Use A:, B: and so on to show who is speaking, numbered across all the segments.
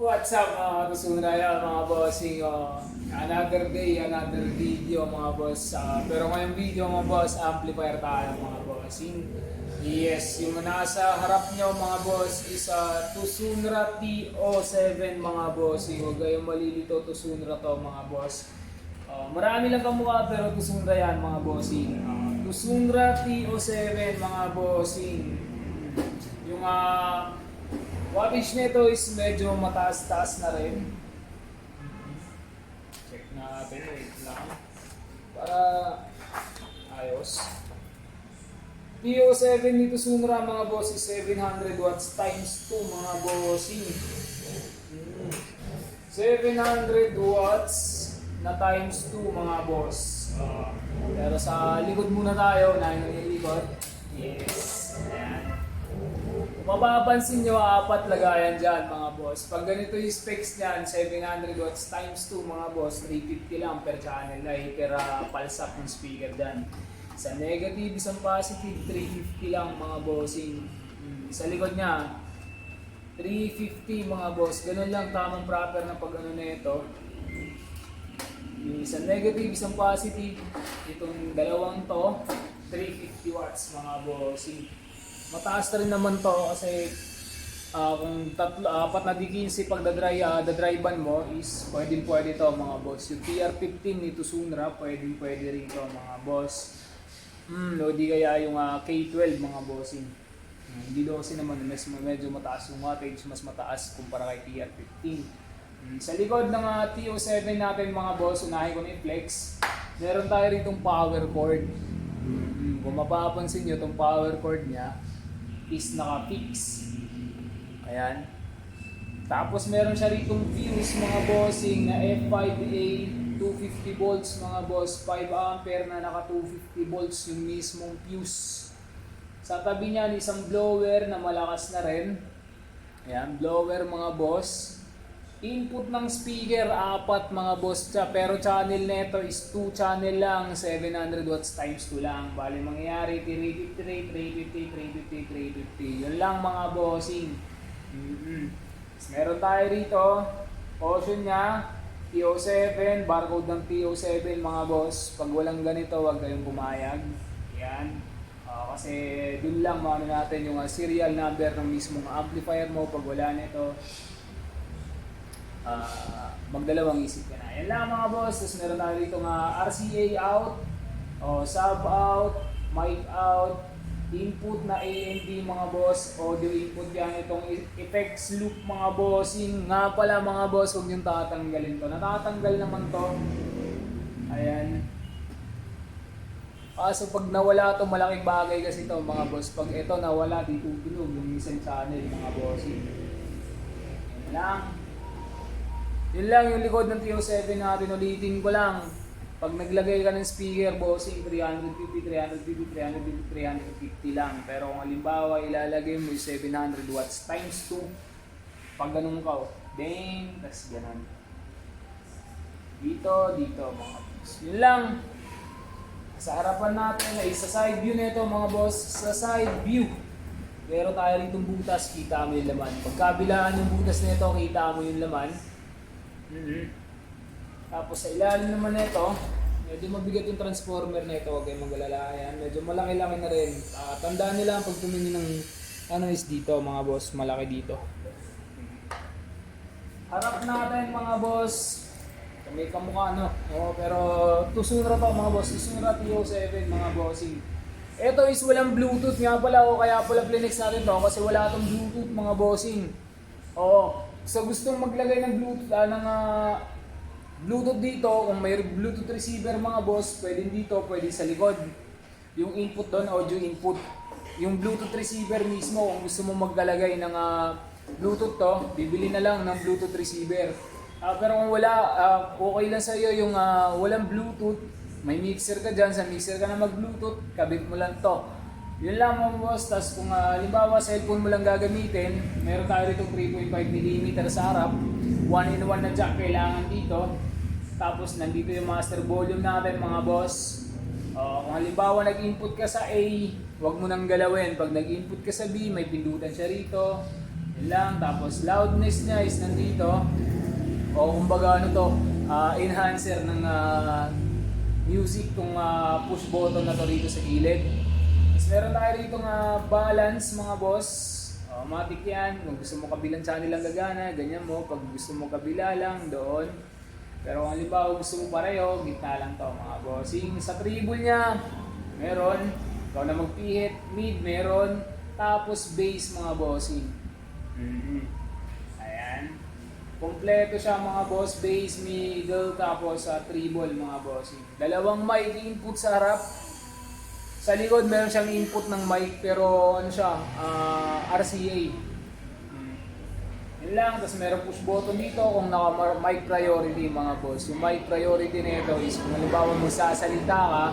A: What's up mga katusunaya, mga bossing? Uh, another day, another video mga boss. Uh, pero ngayong video mga boss, amplifier tayo mga bossing. Yes, yung nasa harap nyo mga boss is uh, Tusunra TO7 mga bossing. Huwag kayong malilito, Tusunra to mga boss. Uh, marami lang kamukha pero Tusunra yan mga bossing. Uh, Tusunra TO7 mga bossing. Yung uh, wattage nito is medyo mataas-taas na rin. Check natin, wait lang. Para ayos. PO7 nito Sunra mga boss is 700 watts times 2 mga bossing. Mm. 700 watts na times 2 mga boss. Ah, pero sa likod muna tayo, na yung. Yes. Ayan. Mapapansin nyo, apat lagayan dyan mga boss. Pag ganito yung specs niyan, 700 watts times 2 mga boss, 350 lang per channel ay per uh, ng speaker dyan. Sa negative, isang positive, 350 lang mga bossing. Mm, Sa likod niya, 350 mga boss. Ganun lang tamang proper na pag ano na ito. Yung isang negative, isang positive. Itong dalawang to, 350 watts mga bossing. Mataas na rin naman to kasi ah, kung tatlo, apat na D15 pag dadry, uh, dadry ban mo is pwedeng pwede to mga boss. Yung TR15 nito Sunra, pwedeng pwede rin to mga boss. Hmm, o di kaya yung ah, K12 mga bossing. Hmm, hindi daw kasi naman mas medyo mataas yung wattage, mas mataas kumpara kay TR15. Hmm, sa likod ng ah, TO7 natin mga boss, unahin ko na yung flex. Meron tayo ritong power cord. Hmm, kung mapapansin nyo, itong power cord niya is naka-fix. Ayan. Tapos meron siya ritong fuse mga bossing na F5A 250 volts mga boss, 5 ampere na naka 250 volts yung mismong fuse. Sa tabi niyan isang blower na malakas na rin. Ayan, blower mga boss. Input ng speaker, apat mga boss. Pero channel nito is 2 channel lang, 700 watts times 2 lang. Bali mangyayari, 353, 350, 350, 350. Yun lang mga bossing. mm Meron tayo rito, option niya, TO7, barcode ng TO7 mga boss. Pag walang ganito, huwag kayong pumayag. Yan. Ah, kasi dun lang maano natin yung ah, serial number ng mismong amplifier mo. Pag wala nito, ah magdalawang isip ka na. Yan lang mga boss. Tapos meron tayo dito nga RCA out, o sub out, mic out, input na AND mga boss, audio input yan. Itong e- effects loop mga bossing. Nga pala mga boss, huwag niyong tatanggalin to. Natatanggal naman to. Ayan. Kaso pag nawala to malaking bagay kasi to mga boss. Pag ito nawala, di tutunog yung isang channel mga bossing. Yan lang. Yun lang yung likod ng TO7 natin. Ulitin ko lang. Pag naglagay ka ng speaker, bossing 350, 350, 350, 350 lang. Pero kung halimbawa ilalagay mo yung 700 watts times 2, pag ganun ka, oh, ding, tas ganun. Dito, dito mga boss. Yun lang. Sa harapan natin ay sa side view nito mga boss, sa side view. Pero tayo ritong butas, kita mo yung laman. Pagkabilaan yung butas nito, kita mo yung laman. Mhm. Tapos sa ilalim naman nito, medyo mabigat yung transformer nito, huwag kayong mag-alala yan. Medyo malaki-laki na rin. Ah, tandaan nila pag tumingin ng ano is dito mga boss, malaki dito. Harap natin mga boss, may kamukha no. Oo, pero Tusunra to mga boss, Tusunra TO7 mga bossing. Ito is walang Bluetooth nga pala o kaya pala Plinix natin to kasi wala itong Bluetooth mga bossing. Oo. So gustong maglagay ng Bluetooth ah, ng ah, Bluetooth dito, kung may Bluetooth receiver mga boss, pwede dito, pwede sa likod. Yung input doon, audio input. Yung Bluetooth receiver mismo, kung gusto mo maglalagay ng ah, Bluetooth to, bibili na lang ng Bluetooth receiver. Ah, pero kung wala, ah, okay lang sa iyo yung ah, walang Bluetooth, may mixer ka dyan, sa mixer ka na mag-Bluetooth, kabit mo lang to. Yun mga boss, tapos kung uh, halimbawa cellphone mo lang gagamitin, meron tayo rito 3.5mm sa harap, 1-in-1 na jack kailangan dito, tapos nandito yung master volume natin mga boss. Uh, kung halimbawa nag-input ka sa A, huwag mo nang galawin. Pag nag-input ka sa B, may pindutan siya rito. Yun lang. Tapos loudness niya is nandito. O kumbaga ano to, ah, enhancer ng ah, music tong ah, push button na to rito sa gilid. Meron tayo rito nga balance mga boss. O, matik yan. Kung gusto mo kabilang channel lang gagana, ganyan mo. Pag gusto mo kabila lang, doon. Pero kung halimbawa gusto mo pareho, gitna lang to mga bossing. Sa treble niya, meron. Ikaw na magpihit. Mid, meron. Tapos bass mga bossing. Mhm. Ayan. Kompleto siya mga boss, bass, middle, tapos sa treble mga bossing. Dalawang mic input sa harap. Sa likod meron siyang input ng mic pero ano siya, ah, RCA. Mm. Yun lang, tapos meron push button dito kung naka mic priority mga boss. Yung mic priority nito is kung halimbawa mo sasalita ka,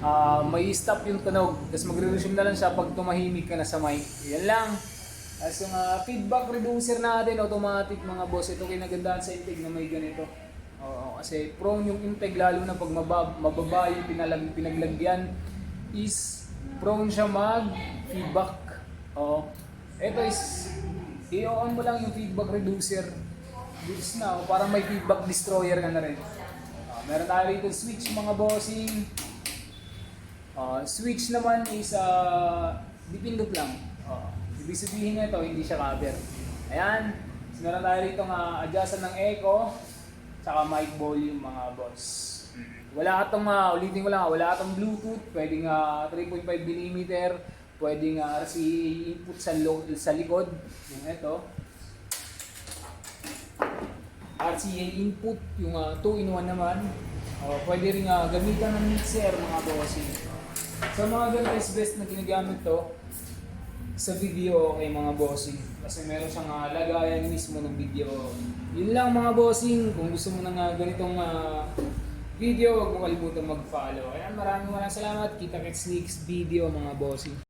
A: ah, may stop yung tunog. Tapos magre-resume na lang siya pag tumahimik ka na sa mic. Yan lang. Tapos yung ah, feedback reducer natin, automatic mga boss. Ito kinagandaan sa intake na may ganito. Oo, kasi prone yung intake lalo na pag mababa, mababa yung pinalag, pinaglagyan is prone siya mag feedback. Oo. Ito is i-on mo lang yung feedback reducer. This na, oh, para may feedback destroyer ka na rin. Ah, meron tayo rito switch mga bossing. Ah, switch naman is uh, dipindot lang. Uh, ibig sabihin nito, hindi siya cover. Ayan. Meron tayo rito nga adjustan ng echo tsaka mic volume mga boss. Wala atong uh, ulitin ko lang, wala atong Bluetooth, pwedeng uh, 3.5 mm, pwedeng uh, RCA input sa lo- sa likod. Yung ito. RCA input, yung 2-in-1 naman. Uh, pwede rin uh, gamitan ng mixer mga bossing. Sa mga ganito best na ginagamit to sa video okay mga bossing. Kasi meron siyang uh, lagayan mismo ng video. Yun lang mga bossing. Kung gusto mo ng uh, ganitong uh, video, huwag mo kalimutan mag-follow. Ayan, maraming maraming salamat. Kita kits next video mga bossing.